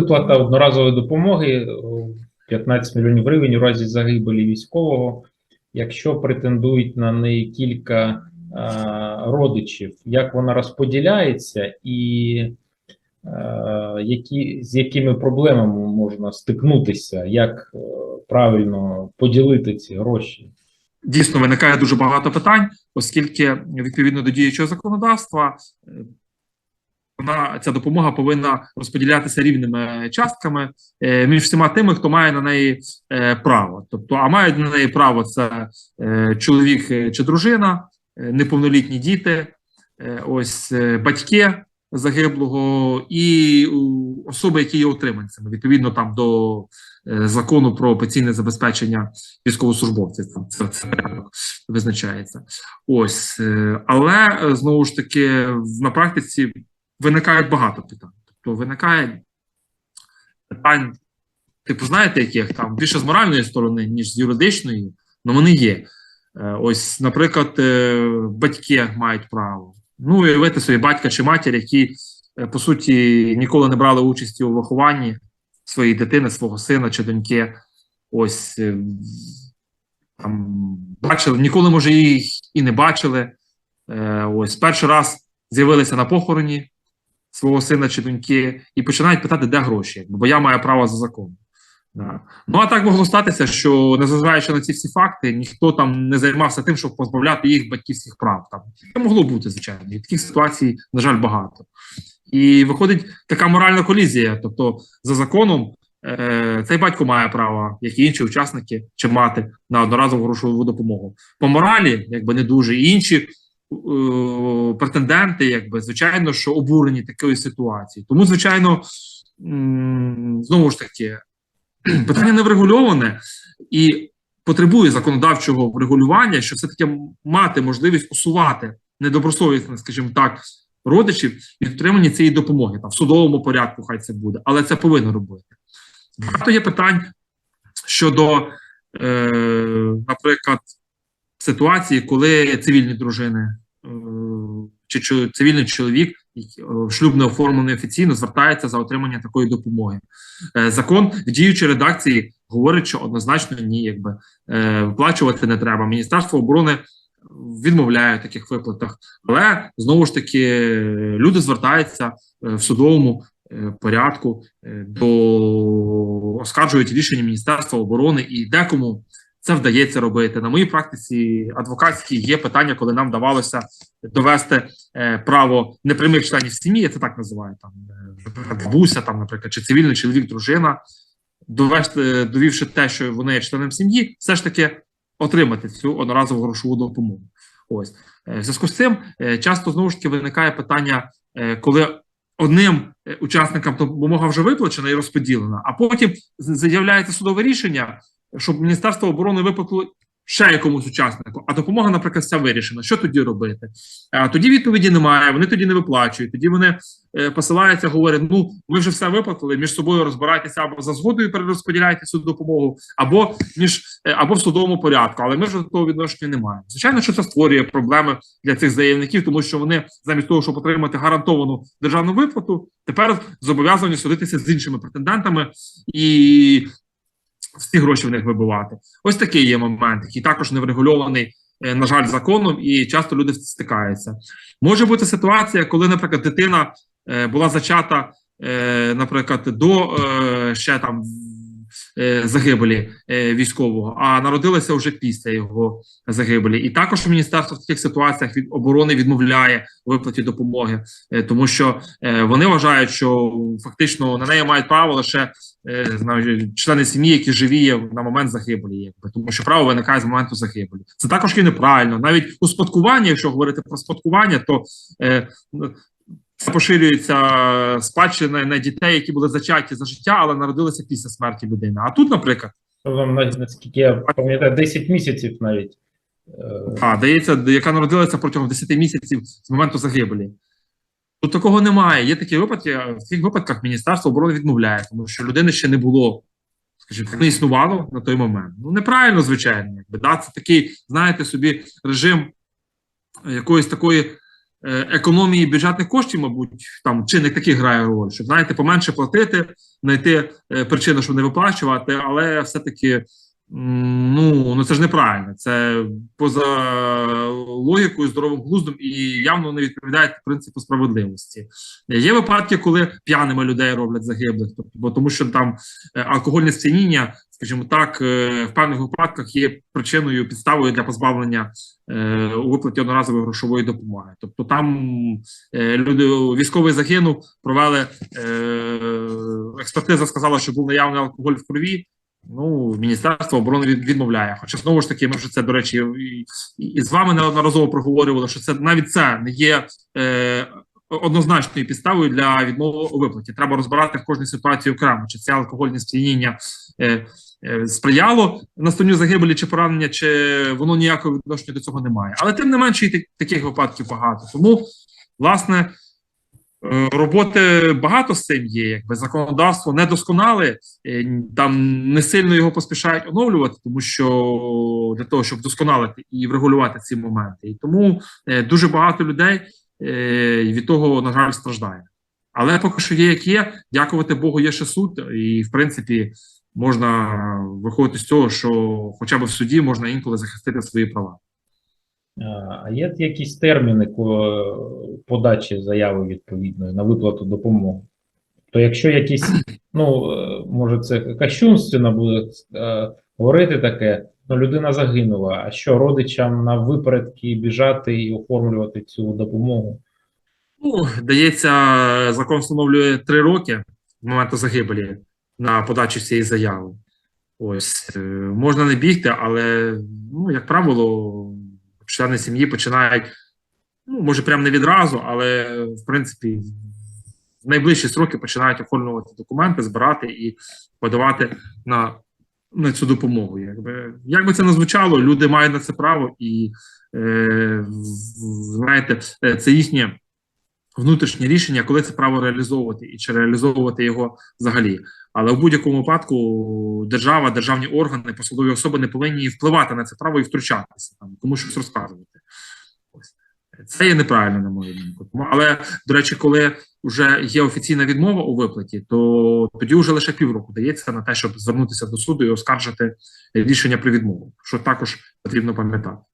виплата одноразової допомоги е, 15 мільйонів гривень у разі загибелі військового, якщо претендують на неї кілька е, родичів, як вона розподіляється і е, які, з якими проблемами можна стикнутися, як е, правильно поділити ці гроші? Дійсно, виникає дуже багато питань, оскільки відповідно до діючого законодавства е, вона ця допомога повинна розподілятися рівними частками е, між всіма тими, хто має на неї е, право. Тобто, а мають на неї право це е, чоловік е, чи дружина, е, неповнолітні діти, е, ось е, батьки загиблого і особи, які є утриманцями, відповідно там до е, закону про пенсійне забезпечення військовослужбовців. Там це, це визначається. Ось, е, але е, знову ж таки, на практиці виникають багато питань. Тобто виникає питань, типу, знаєте, яких там більше з моральної сторони, ніж з юридичної, але вони є. Е, Ось, наприклад, е, батьки мають право. Ну, уявити собі батька чи матір, які, е, по суті, ніколи не брали участі у вихованні своєї дитини, свого сина чи доньки. Ось там бачили, ніколи, може, їх і не бачили. Ось перший раз з'явилися на похороні свого сина чи доньки і починають питати, де гроші, бо я маю право за законом. Да. Ну а так могло статися, що незважаючи на ці всі факти, ніхто там не займався тим, щоб позбавляти їх батьківських прав. Там це могло бути, звичайно, і таких ситуацій, на жаль, багато. І виходить така моральна колізія. Тобто, за законом, е, цей батько має право, як і інші учасники чи мати на одноразову грошову допомогу. По моралі, якби не дуже, і інші претенденти, якби звичайно, що обурені такою ситуацією. Тому, звичайно, знову ж таки, питання не врегульоване і потребує законодавчого врегулювання, щоб все-таки мати можливість усувати недобросовісно, скажімо так, родичів від отримання цієї допомоги. Там в судовому порядку хай це буде, але це повинно робити. Багато є питань щодо, е, наприклад, ситуації, коли цивільні дружини е, чи, цивільний чоловік е, шлюб не оформлений офіційно звертається за отримання такої допомоги. Е, Закон в діючій редакції говорить, що однозначно ні, якби виплачувати не треба. Міністерство оборони відмовляє в таких виплатах, але знову ж таки люди звертаються в судовому порядку до оскаржують рішення Міністерства оборони і декому. Це вдається робити. На моїй практиці адвокатській є питання, коли нам вдавалося довести е, право непрямих членів сім'ї, я це так називаю там е, бабуся, там, наприклад, чи цивільний чоловік, дружина, довести, довівши те, що вони є членом сім'ї, все ж таки отримати цю одноразову грошову допомогу. Ось. Е, в зв'язку з цим е, часто знову ж таки виникає питання, е, коли одним е, учасникам допомога вже виплачена і розподілена, а потім з'являється судове рішення, щоб Міністерство оборони виплатило ще якомусь учаснику, а допомога, наприклад, вся вирішена. Що тоді робити? А тоді відповіді немає, вони тоді не виплачують. Тоді вони е, посилаються, говорять: ну ми вже все виплатили, між собою розбирайтеся або за згодою перерозподіляйте цю допомогу, або між е, або в судовому порядку, але ми вже до того відношення не маємо. Звичайно, що це створює проблеми для цих заявників, тому що вони замість того, щоб отримати гарантовану державну виплату, тепер зобов'язані судитися з іншими претендентами і всі гроші в них вибивати. Ось такий є момент, який також не врегульований, е, на жаль, законом, і часто люди стикаються. Може бути ситуація, коли, наприклад, дитина е, була зачата, е, наприклад, до ще там загибелі е, військового, а народилася вже після його загибелі. І також міністерство в таких ситуаціях від оборони відмовляє виплаті допомоги, е, тому що е, вони вважають, що фактично на неї мають право лише е, члени сім'ї, які живі на момент загибелі, якби тому що право виникає з моменту загибелі. Це також є неправильно. Навіть у спадкуванні, якщо говорити про спадкування, то е, поширюється спадщина на дітей, які були зачаті за життя, але народилися після смерті людини. А тут, наприклад, наскільки я пам'ятаю, 10 місяців навіть. Е, а, дається, яка народилася протягом 10 місяців з моменту загибелі. Тут такого немає. Є такі випадки. В цих випадках Міністерство оборони відмовляє, тому що людини ще не було, скажімо, не існувало на той момент. Ну неправильно, звичайно, якби да, це такий, знаєте, собі режим якоїсь такої економії бюджетних коштів, мабуть, там чинник такий грає роль, щоб знаєте, поменше платити, знайти е, причину, щоб не виплачувати, але все-таки ну, ну це ж неправильно. Це поза логікою, здоровим глуздом і явно не відповідає принципу справедливості. Є випадки, коли п'яними людей роблять загиблих, тобто, тому що там е, алкогольне сп'яніння, скажімо так, е, в певних випадках є причиною підставою для позбавлення е, у виплаті одноразової грошової допомоги. Тобто там люди військовий загинув, провели експертиза сказала, що був наявний алкоголь в крові. Ну, Міністерство оборони від, відмовляє. Хоча знову ж таки, ми вже це, до речі, і, і, з вами неодноразово проговорювали, що це навіть це не є е, однозначною підставою для відмови у виплаті. Треба розбирати в кожній ситуації окремо, чи це алкогольне сп'яніння е, е, сприяло настанню загибелі чи поранення, чи воно ніякого відношення до цього не має. Але тим не менше, і таких випадків багато. Тому, власне. Е, Роботи багато з цим є, якби законодавство недосконале, е, там не сильно його поспішають оновлювати, тому що для того, щоб вдосконалити і врегулювати ці моменти. І тому е, дуже багато людей від того, на жаль, страждає. Але поки що є, як є, дякувати Богу, є ще суд, і в принципі можна виходити з цього, що хоча б в суді можна інколи захистити свої права. А є якісь терміни подачі заяви відповідної на виплату допомоги? То якщо якісь, ну е, може це кощунственно буде е, говорити таке, ну людина загинула, а що родичам на випередки біжати і оформлювати цю допомогу? Ну, дається, закон встановлює три роки з моменту загибелі на подачу цієї заяви. Ось е, можна не бігти, але ну, як правило, члени сім'ї починають, ну, може, прямо не відразу, але в принципі в найближчі сроки починають оформлювати документи, збирати і подавати на, на цю допомогу. Якби, як би це не звучало, люди мають на це право, і е, знаєте, е, це їхнє внутрішнє рішення, коли це право реалізовувати і чи реалізовувати його взагалі. Але в будь-якому випадку держава, державні органи, посадові особи не повинні впливати на це право і втручатися там, кому щось розказувати. Ось. Це є неправильно, на мою думку. Тому, але, до речі, коли вже є офіційна відмова у виплаті, то тоді вже лише півроку дається на те, щоб звернутися до суду і оскаржити рішення про відмову, що також потрібно пам'ятати.